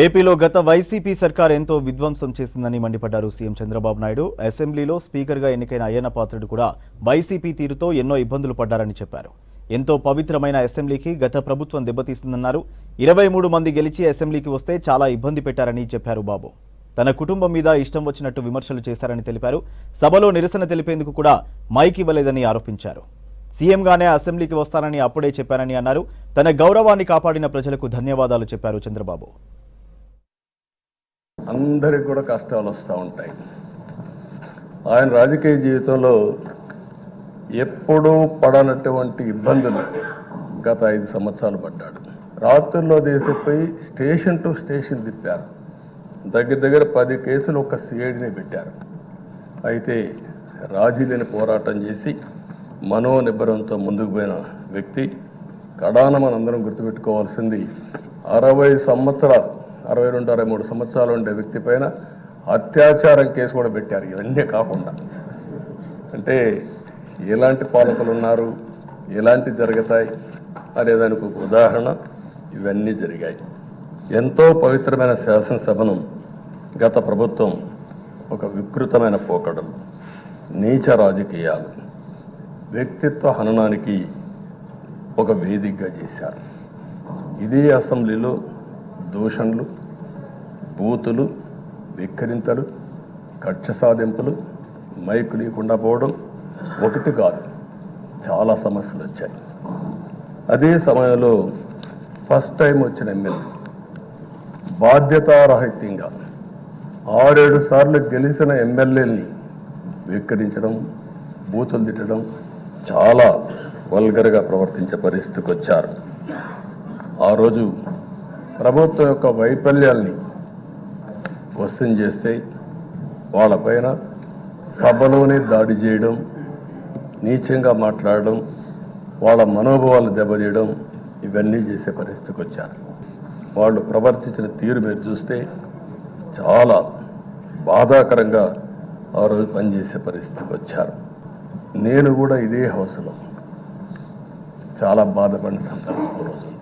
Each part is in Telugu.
ఏపీలో గత వైసీపీ సర్కార్ ఎంతో విధ్వంసం చేసిందని మండిపడ్డారు సీఎం చంద్రబాబు నాయుడు. అసెంబ్లీలో స్పీకర్గా ఎన్నికైన అయ్యన్న పాత్రుడు కూడా వైసీపీ తీరుతో ఎన్నో ఇబ్బందులు పడ్డారని చెప్పారు. ఎంతో పవిత్రమైన అసెంబ్లీకి గత ప్రభుత్వం దెబ్బతీసిందన్నారు. ఇరవై మూడు మంది గెలిచి అసెంబ్లీకి వస్తే చాలా ఇబ్బంది పెట్టారని చెప్పారు బాబు. తన కుటుంబం మీద ఇష్టం వచ్చినట్టు విమర్శలు చేశారని తెలిపారు. సభలో నిరసన తెలిపేందుకు కూడా మైక్ ఇవ్వలేదని ఆరోపించారు. సీఎంగానే అసెంబ్లీకి వస్తానని అప్పుడే చెప్పారని అన్నారు. తన గౌరవాన్ని కాపాడిన ప్రజలకు ధన్యవాదాలు చెప్పారు చంద్రబాబు. అందరికి కూడా కష్టాలు వస్తూ ఉంటాయి. ఆయన రాజకీయ జీవితంలో ఎప్పుడూ పడనటువంటి ఇబ్బందులు గత ఐదు సంవత్సరాలు పడ్డాడు. రాత్రుల్లో తీసిపోయి స్టేషన్ టు స్టేషన్ తిప్పారు. దగ్గర దగ్గర పది కేసులు ఒక సిఐడిని పెట్టారు. అయితే రాజీలేని పోరాటం చేసి మనోనిబ్బరంతో ముందుకు పోయిన వ్యక్తి కడాన మనందరం గుర్తుపెట్టుకోవాల్సింది అరవై సంవత్సరాలు అరవై రెండు అరవై మూడు సంవత్సరాలు ఉండే వ్యక్తి పైన అత్యాచారం కేసు కూడా పెట్టారు. ఇవన్నీ కాకుండా. అంటే ఎలాంటి పాలకులు ఉన్నారు? ఎలాంటి జరుగుతాయి? అనేదానికి ఒక ఉదాహరణ ఇవన్నీ జరిగాయి. ఎంతో పవిత్రమైన శాసనసభను గత ప్రభుత్వం ఒక వికృతమైన పోకడలు నీచ రాజకీయాలు వ్యక్తిత్వ హననానికి ఒక వేదికగా చేశారు. ఇదే అసెంబ్లీలో దూషణలు బూతులు విక్కరింతలు కక్ష సాధింపులు మైకు లేకుండా పోవడం ఒకటి కాదు. చాలా సమస్యలు వచ్చాయి. అదే సమయంలో ఫస్ట్ టైం వచ్చిన ఎమ్మెల్యే బాధ్యతారహిత్యంగా ఆరేడు సార్లు గెలిచిన ఎమ్మెల్యేని విక్కరించడం బూతులు తిట్టడం చాలా వల్గర్గా ప్రవర్తించే పరిస్థితికి వచ్చారు. ఆ రోజు ప్రభుత్వం యొక్క వైఫల్యాల్ని వశం చేస్తే వాళ్ళపైన సభలోనే దాడి చేయడం నీచంగా మాట్లాడడం వాళ్ళ మనోభావాలు దెబ్బతీయడం ఇవన్నీ చేసే పరిస్థితికి వచ్చారు. వాళ్ళు ప్రవర్తించిన తీరు మీరు చూస్తే చాలా బాధాకరంగా ఆ రోజు పనిచేసే పరిస్థితికి వచ్చారు. నేను కూడా ఇదే హౌస్లో. చాలా బాధపడిన సందర్భం రోజు.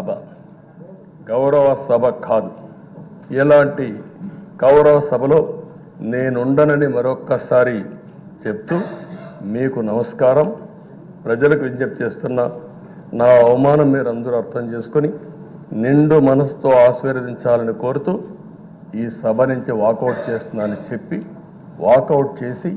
సభ. గౌరవ సభ కాదు. ఇలాంటి గౌరవ సభలో నేనుండనని మరొక్కసారి చెప్తూ మీకు నమస్కారం. ప్రజలకు విజ్ఞప్తి చేస్తున్న నా అవమానం మీరు అందరూ అర్థం చేసుకొని నిండు మనసుతో ఆశీర్వదించాలని కోరుతూ ఈ సభ నుంచి వాకౌట్ చేస్తున్నానని చెప్పి వాకౌట్ చేసి